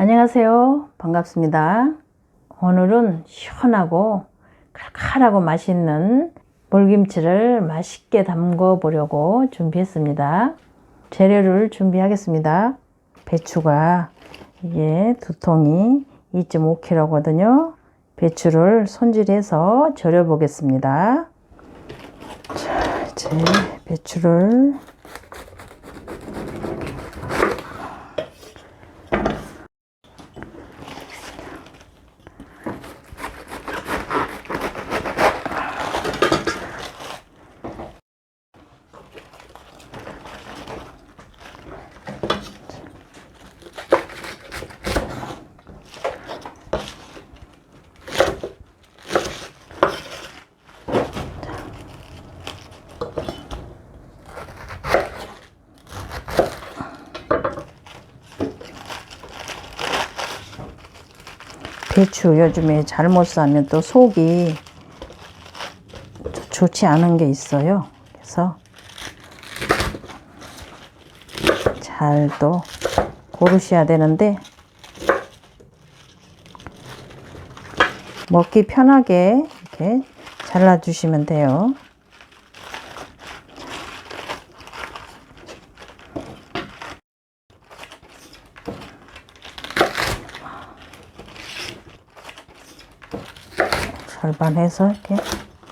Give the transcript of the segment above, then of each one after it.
안녕하세요. 반갑습니다. 오늘은 시원하고 칼칼하고 맛있는 물김치를 맛있게 담궈 보려고 준비했습니다. 재료를 준비하겠습니다. 배추가 이게 두 통이 2.5kg거든요. 배추를 손질해서 절여 보겠습니다. 자, 이제 배추를 배추 요즘에 잘못 싸면 또 속이 좋지 않은 게 있어요. 그래서 잘 또 고르셔야 되는데 먹기 편하게 이렇게 잘라 주시면 돼요. 절반 해서 이렇게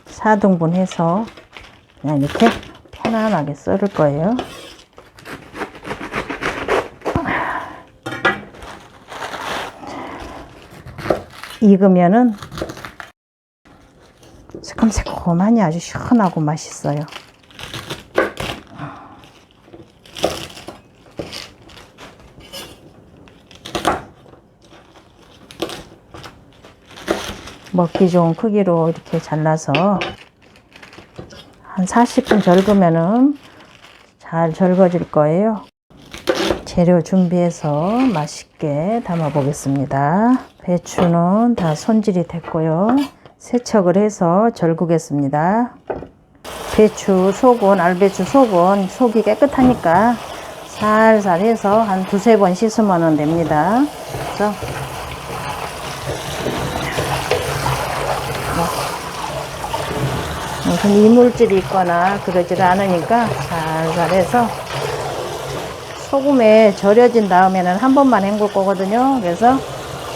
4등분 해서 그냥 이렇게 편안하게 썰을 거예요. 익으면은 새콤새콤하니 아주 시원하고 맛있어요. 먹기 좋은 크기로 이렇게 잘라서 한 40분 절구면은 잘 절거질 거예요. 재료 준비해서 맛있게 담아 보겠습니다. 배추는 다 손질이 됐고요. 세척을 해서 절구겠습니다. 배추 속은 알배추 속은 속이 깨끗하니까 살살 해서 한 두세 번 씻으면 됩니다. 그래서 무슨 이물질이 있거나 그러지를 않으니까 살살 해서 소금에 절여진 다음에는 한 번만 헹굴 거거든요. 그래서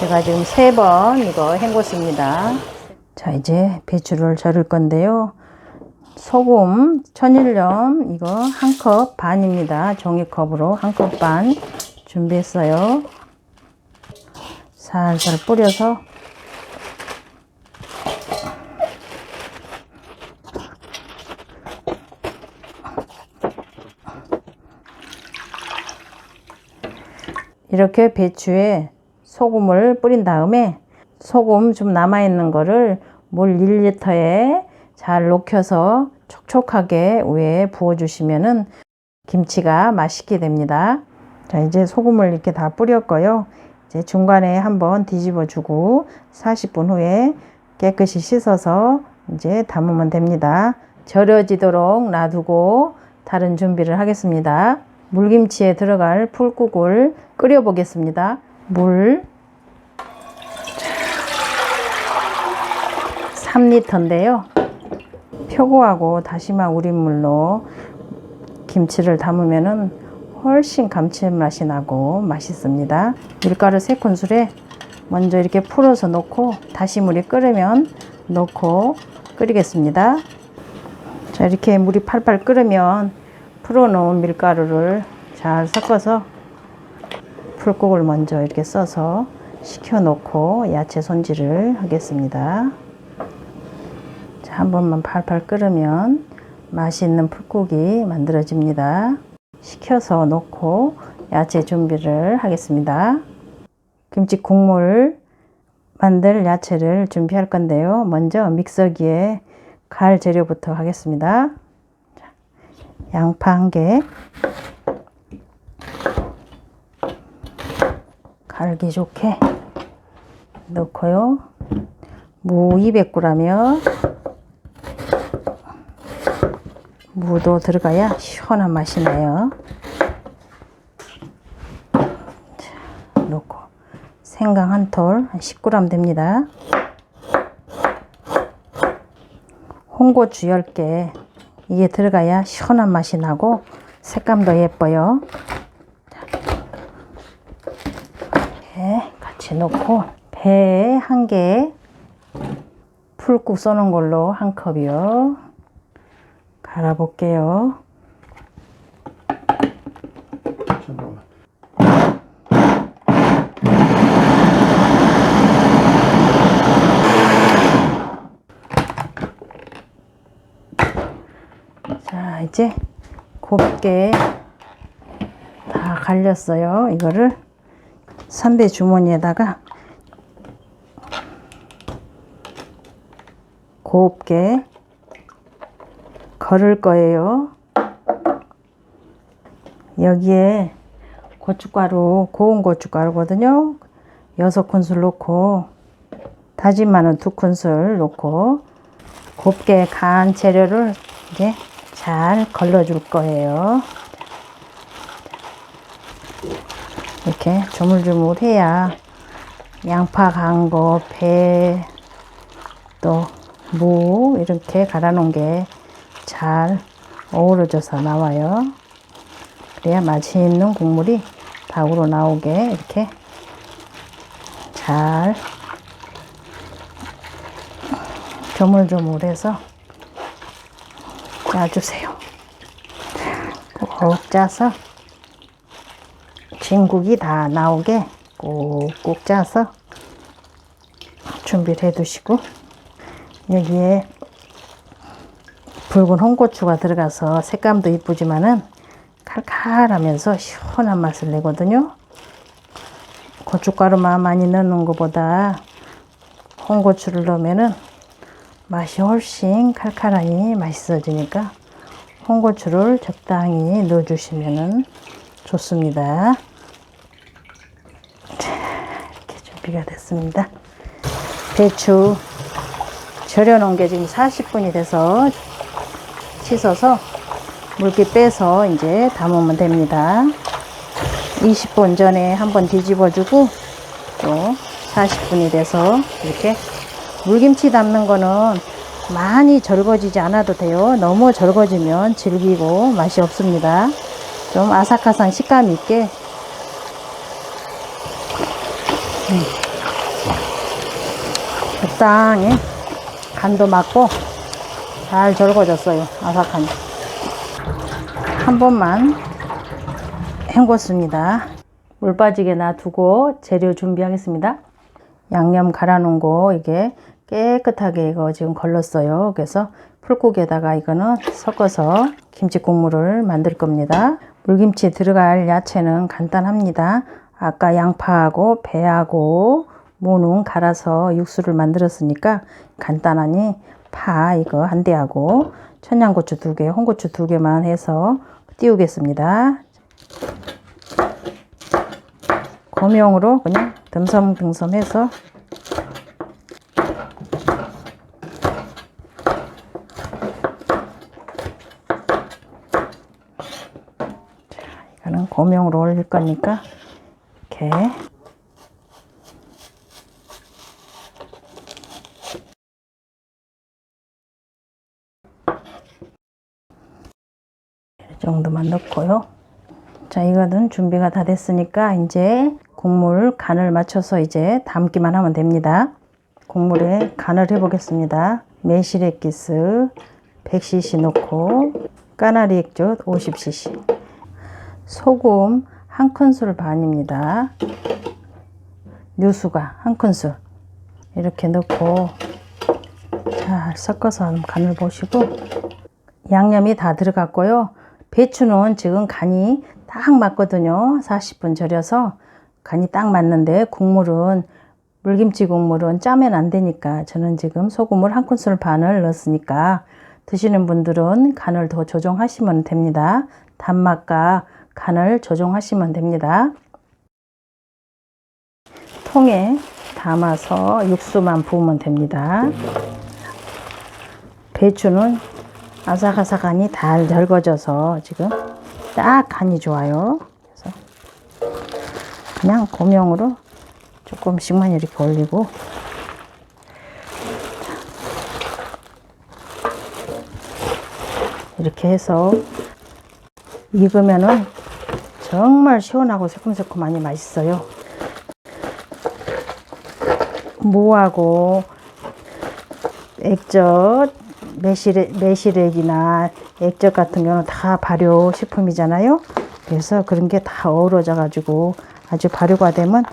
제가 지금 세 번 이거 헹궜습니다. 자, 이제 배추를 절을 건데요. 소금, 천일염 이거 한 컵 반입니다. 종이컵으로 한 컵 반 준비했어요. 살살 뿌려서 이렇게 배추에 소금을 뿌린 다음에 소금 좀 남아있는 거를 물 1리터에 잘 녹여서 촉촉하게 위에 부어주시면은 김치가 맛있게 됩니다. 자, 이제 소금을 이렇게 다 뿌렸고요. 이제 중간에 한번 뒤집어 주고 40분 후에 깨끗이 씻어서 이제 담으면 됩니다. 절여지도록 놔두고 다른 준비를 하겠습니다. 물김치에 들어갈 풀국을 끓여 보겠습니다. 물 3리터인데요. 표고하고 다시마 우린 물로 김치를 담으면은 훨씬 감칠맛이 나고 맛있습니다. 밀가루 3큰술에 먼저 이렇게 풀어서 넣고 다시 물이 끓으면 넣고 끓이겠습니다. 자, 이렇게 물이 팔팔 끓으면 풀어놓은 밀가루를 잘 섞어서 풀국을 먼저 이렇게 써서 식혀놓고 야채 손질을 하겠습니다. 자, 한 번만 팔팔 끓으면 맛있는 풀국이 만들어집니다. 식혀서 놓고 야채 준비를 하겠습니다. 김치 국물 만들 야채를 준비할 건데요. 먼저 믹서기에 갈 재료부터 하겠습니다. 양파 한 개, 갈기 좋게 넣고요. 무 200g이요. 무도 들어가야 시원한 맛이 나요. 자, 넣고 생강 한 톨, 한 10g 됩니다. 홍고추 10개. 이게 들어가야 시원한 맛이 나고 색감도 예뻐요. 이렇게 같이 넣고 배에 한 개, 풀국 쏘는 걸로 한 컵이요. 갈아볼게요. 잠깐만. 자, 이제 곱게 다 갈렸어요. 이거를 선배 주머니에다가 곱게 걸을 거예요. 여기에 고춧가루, 고운 고춧가루거든요. 여섯 큰술 넣고 다진 마늘 두 큰술 넣고 곱게 간 재료를 이제 잘 걸러줄 거예요. 이렇게 조물조물 해야 양파 간 거, 배, 또 무 이렇게 갈아놓은 게 잘 어우러져서 나와요. 그래야 맛있는 국물이 다 우러 나오게 이렇게 잘 조물조물해서 짜주세요. 꼭 짜서 진국이 다 나오게 꾹꾹 짜서 준비를 해 두시고 여기에 붉은 홍고추가 들어가서 색감도 이쁘지만은 칼칼하면서 시원한 맛을 내거든요. 고춧가루만 많이 넣는 것보다 홍고추를 넣으면은 맛이 훨씬 칼칼하니 맛있어지니까 홍고추를 적당히 넣어주시면 좋습니다. 자, 이렇게 준비가 됐습니다. 배추 절여놓은 게 지금 40분이 돼서 씻어서 물기 빼서 이제 담으면 됩니다. 20분 전에 한번 뒤집어주고 또 40분이 돼서 이렇게 물김치 담는 거는 많이 절거지지 않아도 돼요. 너무 절거지면 질기고 맛이 없습니다. 좀 아삭아삭 식감 있게 음. 적당히 간도 맞고 잘 절거졌어요. 아삭하니. 한 번만 헹궜습니다. 물 빠지게 놔두고 재료 준비하겠습니다. 양념 갈아 놓은 거 이게 깨끗하게 이거 지금 걸렀어요. 그래서 풀국에다가 이거는 섞어서 김치 국물을 만들 겁니다. 물김치 들어갈 야채는 간단합니다. 아까 양파하고 배하고 무는 갈아서 육수를 만들었으니까 간단하니 파 이거 한 대하고 천양고추 두 개, 홍고추 두 개만 해서 띄우겠습니다. 고명으로 그냥 듬섬듬섬해서 고명으로 올릴 거니까 이렇게 이 정도만 넣고요. 자, 이거는 준비가 다 됐으니까 이제 국물 간을 맞춰서 이제 담기만 하면 됩니다. 국물에 간을 해보겠습니다. 매실액기스 100cc 넣고 까나리 액젓 50cc 소금 한 큰술 반입니다. 유수가 한 큰술 이렇게 넣고 잘 섞어서 간을 보시고 양념이 다 들어갔고요. 배추는 지금 간이 딱 맞거든요. 40분 절여서 간이 딱 맞는데 국물은 물김치 국물은 짜면 안 되니까 저는 지금 소금을 한 큰술 반을 넣었으니까 드시는 분들은 간을 더 조정하시면 됩니다. 단맛과 간을 조정하시면 됩니다. 통에 담아서 육수만 부으면 됩니다. 배추는 아삭아삭하니 달 절거져서 지금 딱 간이 좋아요. 그래서 그냥 고명으로 조금씩만 이렇게 올리고 이렇게 해서 익으면은 정말 시원하고 새콤새콤하니 맛있어요. 무하고 액젓, 매실액, 매실액이나 액젓 같은 경우는 다 발효 식품이잖아요. 그래서 그런 게 다 어우러져 가지고 아주 발효가 되면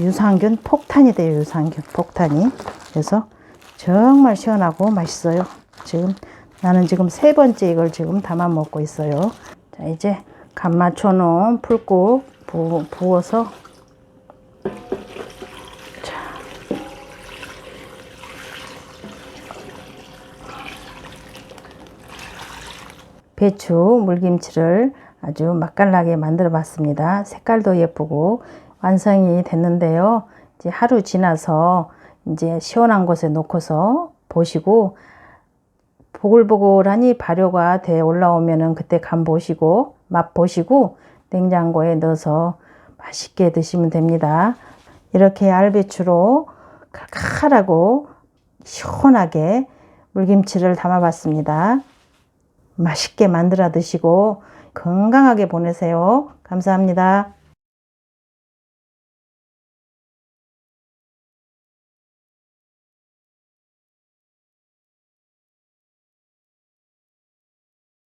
유산균 폭탄이 돼요. 유산균 폭탄이. 그래서 정말 시원하고 맛있어요. 지금 나는 지금 세 번째 이걸 지금 담아 먹고 있어요. 자, 이제 간 맞춰 놓은 풀국 부, 부어서 배추 물김치를 아주 맛깔나게 만들어 봤습니다. 색깔도 예쁘고 완성이 됐는데요. 이제 하루 지나서 이제 시원한 곳에 놓고서 보시고 보글보글하니 발효가 돼 올라오면은 그때 간 보시고 맛 보시고 냉장고에 넣어서 맛있게 드시면 됩니다. 이렇게 알배추로 칼칼하고 시원하게 물김치를 담아봤습니다. 맛있게 만들어 드시고 건강하게 보내세요. 감사합니다.